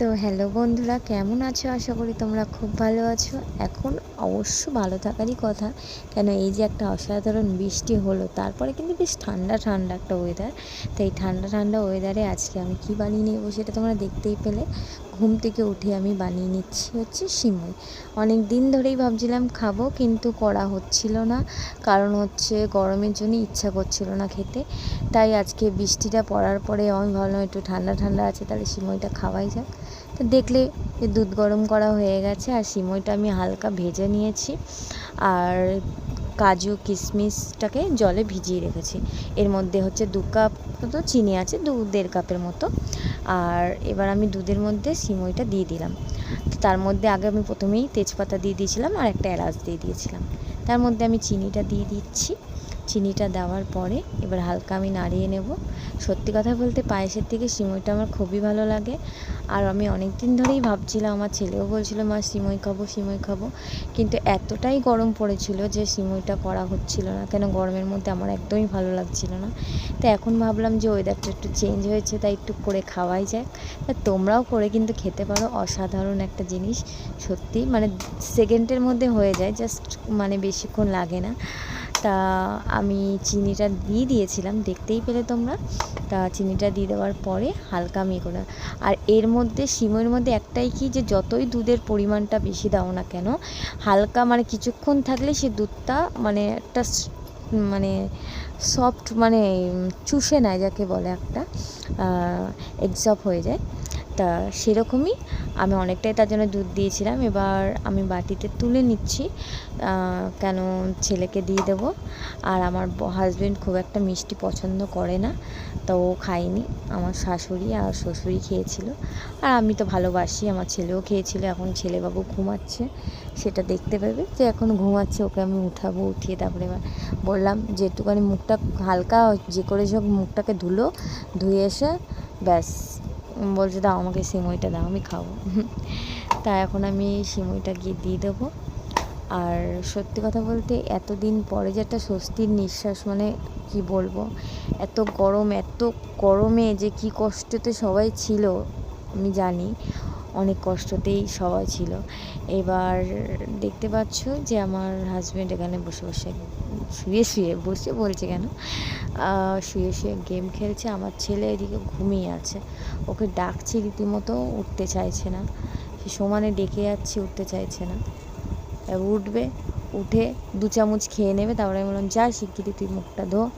তো হ্যালো বন্ধুরা, কেমন আছো? আশা করি তোমরা খুব ভালো আছো। এখন অবশ্য ভালো থাকারই কথা, কেন এই যে একটা অসাধারণ বৃষ্টি হলো, তারপরে কিন্তু বেশ ঠান্ডা ঠান্ডা একটা ওয়েদার তো এই ঠান্ডা ঠান্ডা ওয়েদারে আজকে আমি কি বানিয়ে নেব সেটা তোমরা দেখতেই পেলে। ঘুম থেকে উঠে আমি বানিয়ে নিচ্ছি হচ্ছে সিমই। অনেক দিন ধরেই ভাবছিলাম খাব, কিন্তু করা হচ্ছিল না, কারণ হচ্ছে গরমের জন্য ইচ্ছা করছিল না খেতে। তাই আজকে বৃষ্টিটা পড়ার পরে আমি ভাবলাম একটু ঠান্ডা ঠান্ডা আছে, তাহলে সিমইটা খাওয়াই যাক। তো দেখলে দুধ গরম করা হয়ে গেছে আর সিমইটা আমি হালকা ভেজে নিয়েছি আর কাজু কিশমিশটাকে জলে ভিজিয়ে রেখেছি। এর মধ্যে হচ্ছে দু কাপ মতো চিনি আছে, দু দেড় কাপের মতো। আর এবার আমি দুধের মধ্যে সিমইটা দিয়ে দিলাম। তার মধ্যে আগে আমি প্রথমেই তেজপাতা দিয়ে দিয়েছিলাম আর একটা এলাচ দিয়ে দিয়েছিলাম। তার মধ্যে আমি চিনিটা দিয়ে দিচ্ছি। চিনিটা দেওয়ার পরে এবার হালকা আমি নাড়িয়ে নেব। সত্যি কথা বলতে পায়েসের থেকে সিমইটা আমার খুবই ভালো লাগে। আর আমি অনেক দিন ধরেই ভাবছিলাম, আমার ছেলেও বলছিল, মা, সিমই খাব সিমই খাব। কিন্তু এতটাই গরম পড়েছিল যে সিমইটা করা হচ্ছিল না। কেন, গরমের মধ্যে আমার একদমই ভালো লাগছিল না। তো এখন ভাবলাম যে ওয়েদারটা একটু চেঞ্জ হয়েছে, তাই একটু করে খাওয়াই যাক। তা তোমরাও করে কিন্তু খেতে পারো, অসাধারণ একটা জিনিস। সত্যি মানে সেকেন্ডের মধ্যে হয়ে যায় জাস্ট মানে বেশিক্ষণ লাগে না। তা আমি চিনিটা দিয়ে দিয়েছিলাম, দেখতেই পেলে তোমরা। তা চিনিটা দিয়ে দেওয়ার পরে হালকা আমি করে আর এর মধ্যে সিমের মধ্যে একটাই কি যে যতই দুধের পরিমাণটা বেশি দাও না কেন, হালকা মানে কিছুক্ষণ থাকলে সে দুধটা মানে একটা মানে সফট মানে চুষে নেয়, যাকে বলে একটা এক্সপ হয়ে যায়। তা সেরকমই। আমি অনেকটাই তার জন্য দুধ দিয়েছিলাম। এবার আমি বাটিতে তুলে নিচ্ছি। কেন ছেলেকে দিয়ে দেবো? আর আমার হাজব্যান্ড খুব একটা মিষ্টি পছন্দ করে না। তো ও খায়নি। আমার শাশুড়ি আর শ্বশুরই খেয়েছিল। আর আমি তো ভালোবাসি। আমার ছেলেও খেয়েছিল। এখন ছেলেবাবু ঘুমাচ্ছে। সেটা দেখতে পাবে যে এখন ঘুমাচ্ছে। ওকে আমি উঠাবো, উঠিয়ে তারপরে এবার বললাম যে, একটুখানি মুখটা হালকা যে করে সব মুখটাকে ধুলো, ধুয়ে এসে ব্যাস। বলছে, দাও আমাকে সিমইটা দাও, আমি খাব। তা এখন আমি সিমইটা গিয়ে দিয়ে দেবো। আর সত্যি কথা বলতে, এতদিন পরে যে একটা স্বস্তির নিঃশ্বাস মানে কি বলব, এত গরম, এত গরমে যে কি কষ্টতে সবাই ছিল, আমি জানি। অনেক কষ্টতেই সবাই ছিল। এবার দেখতে পাচ্ছ যে আমার হাজব্যান্ড এখানে বসে বসে শুয়ে শুয়ে বসে বলছে কেন? শুয়ে শুয়ে গেম খেলছে। আমার ছেলে এদিকে ঘুমিয়ে আছে। ওকে ডাকছি রীতিমতো, উঠতে চাইছে না। সে সমানে ডেকে যাচ্ছে, উঠতে চাইছে না। উঠবে, উঠে দু চামচ খেয়ে নেবে। তারপরে আমি বললাম, যা শিগগিরি তুই মুখটা ধো,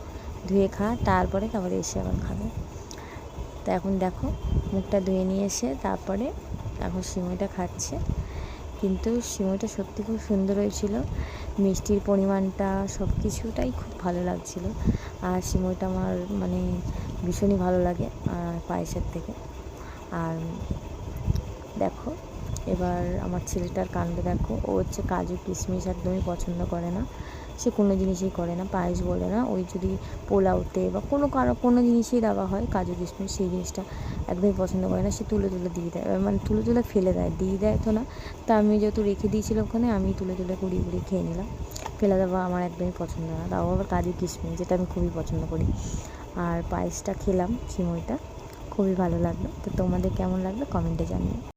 ধুয়ে খা। তারপরে তারপরে এসে আবার খাবে। তা এখন দেখো, মুখটা ধুয়ে নিয়ে এসে তারপরে এখন সিমইটা খাচ্ছে। কিন্তু সিমইটা সত্যি খুব সুন্দর হয়েছিল। মিষ্টির পরিমাণটা সব কিছুটাই খুব ভালো লাগছিল। আর সিমইটা আমার মানে ভীষণই ভালো লাগে আর পায়েসের থেকে। আর দেখো এবার আমার ছেলেটার কাণ্ড দেখো। ও হচ্ছে কাজু কিশমিশ একদমই পছন্দ করে না। সে কোনো জিনিসই করে না, পায়েস বলে না। ওই যদি পোলাওতে বা কোনো কারও কোনো জিনিসই দেওয়া হয়, কাজু কিশমিশ, সেই জিনিসটা একদমই পছন্দ করে না। সে তুলে তুলে দিয়ে দেয়। মানে তুলে তুলে ফেলে দেয়। দিয়ে দেয় তো না। তা আমি যেহেতু রেখে দিয়েছিলাম ওখানে, আমি তুলে তুলে কুড়িয়ে কুড়িয়ে খেয়ে নিলাম। ফেলে দেওয়া আমার একদমই পছন্দ না। তাও আবার কাজু কিশমিশ, যেটা আমি খুবই পছন্দ করি। আর পায়েসটা খেলাম সিমইটা খুবই ভালো লাগল। তো তোমাদের কেমন লাগল? কমেন্টে জানিও।